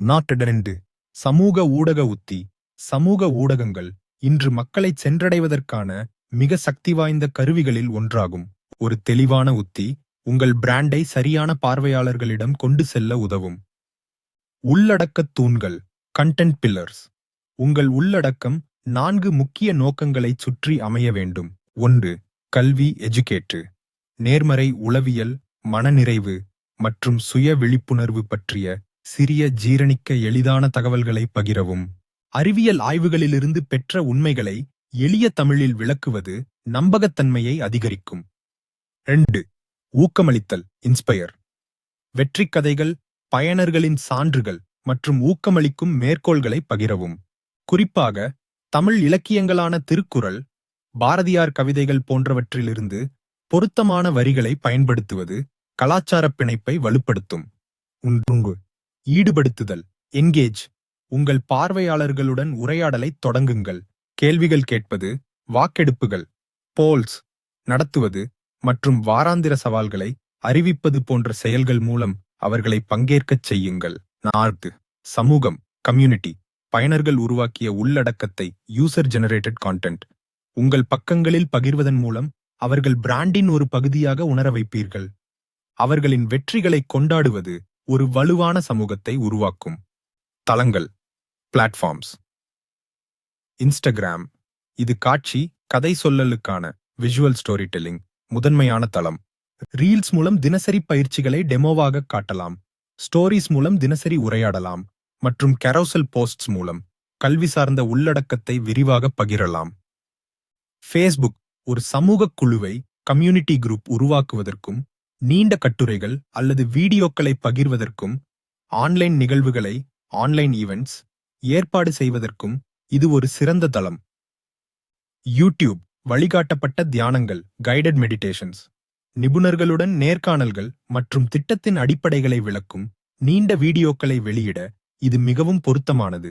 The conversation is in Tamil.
நாட்டிடரெண்டு சமூக ஊடக உத்தி சமூக ஊடகங்கள் இன்று மக்களை சென்றடைவதற்கான மிக சக்தி வாய்ந்த கருவிகளில் ஒன்றாகும். ஒரு தெளிவான உத்தி உங்கள் பிராண்டை சரியான பார்வையாளர்களிடம் கொண்டு செல்ல உதவும். உள்ளடக்கத் தூண்கள் கண்டென்ட் பில்லர்ஸ் உங்கள் உள்ளடக்கம் நான்கு முக்கிய நோக்கங்களைச் சுற்றி அமைய வேண்டும். ஒன்று கல்வி எஜுகேட்டு நேர்மறை உளவியல் மனநிறைவு மற்றும் சுய விழிப்புணர்வு பற்றிய சிறிய ஜீரணிக்க எளிதான தகவல்களை பகிரவும். அறிவியல் ஆய்வுகளிலிருந்து பெற்ற உண்மைகளை எளிய தமிழில் விளக்குவது நம்பகத்தன்மையை அதிகரிக்கும். ரெண்டு ஊக்கமளித்தல் இன்ஸ்பயர் வெற்றிக் கதைகள் பயனர்களின் சான்றுகள் மற்றும் ஊக்கமளிக்கும் மேற்கோள்களை பகிரவும். குறிப்பாக தமிழ் இலக்கியங்களான திருக்குறள் பாரதியார் கவிதைகள் போன்றவற்றிலிருந்து பொருத்தமான வரிகளை பயன்படுத்துவது கலாச்சார பிணைப்பை வலுப்படுத்தும். ஒன்று ஈடுபடுத்துதல். என்கேஜ் உங்கள் பார்வையாளர்களுடன் உரையாடலைத் தொடங்குங்கள். கேள்விகள் கேட்பது வாக்கெடுப்புகள். போல்ஸ் நடத்துவது மற்றும் வாராந்திர சவால்களை அறிவிப்பது போன்ற செயல்கள் மூலம் அவர்களை பங்கேற்கச் செய்யுங்கள். நான்கு சமூகம் கம்யூனிட்டி பயனர்கள் உருவாக்கிய உள்ளடக்கத்தை யூசர் ஜெனரேட்டட் கான்டென்ட் உங்கள் பக்கங்களில் பகிர்வதன் மூலம் அவர்கள் பிராண்டின் ஒரு பகுதியாக உணர வைப்பீர்கள். அவர்களின் வெற்றிகளை கொண்டாடுவது ஒரு வலுவான சமூகத்தை உருவாக்கும் தளங்கள் பிளாட்ஃபார்ம்ஸ் இன்ஸ்டாகிராம் இது காட்சி கதை சொல்லலுக்கான விஷுவல் ஸ்டோரி டெல்லிங் முதன்மையான தளம். ரீல்ஸ் மூலம் தினசரி பயிற்சிகளை டெமோவாக காட்டலாம். ஸ்டோரிஸ் மூலம் தினசரி உரையாடலாம். மற்றும் கெரோசல் போஸ்ட்ஸ் மூலம் கல்வி சார்ந்த உள்ளடக்கத்தை விரிவாக பகிரலாம். ஃபேஸ்புக் ஒரு சமூக குழுவை கம்யூனிட்டி குரூப் உருவாக்குவதற்கும் நீண்ட கட்டுரைகள் அல்லது வீடியோக்களை பகிர்வதற்கும் ஆன்லைன் நிகழ்வுகளை ஆன்லைன் ஈவெண்ட்ஸ் ஏற்பாடு செய்வதற்கும் இது ஒரு சிறந்த தளம். யூடியூப் வழிகாட்டப்பட்ட தியானங்கள் கைடட் மெடிடேஷன்ஸ் நிபுணர்களுடன் நேர்காணல்கள் மற்றும் திட்டத்தின் அடிப்படைகளை விளக்கும் நீண்ட வீடியோக்களை வெளியிட இது மிகவும் பொருத்தமானது.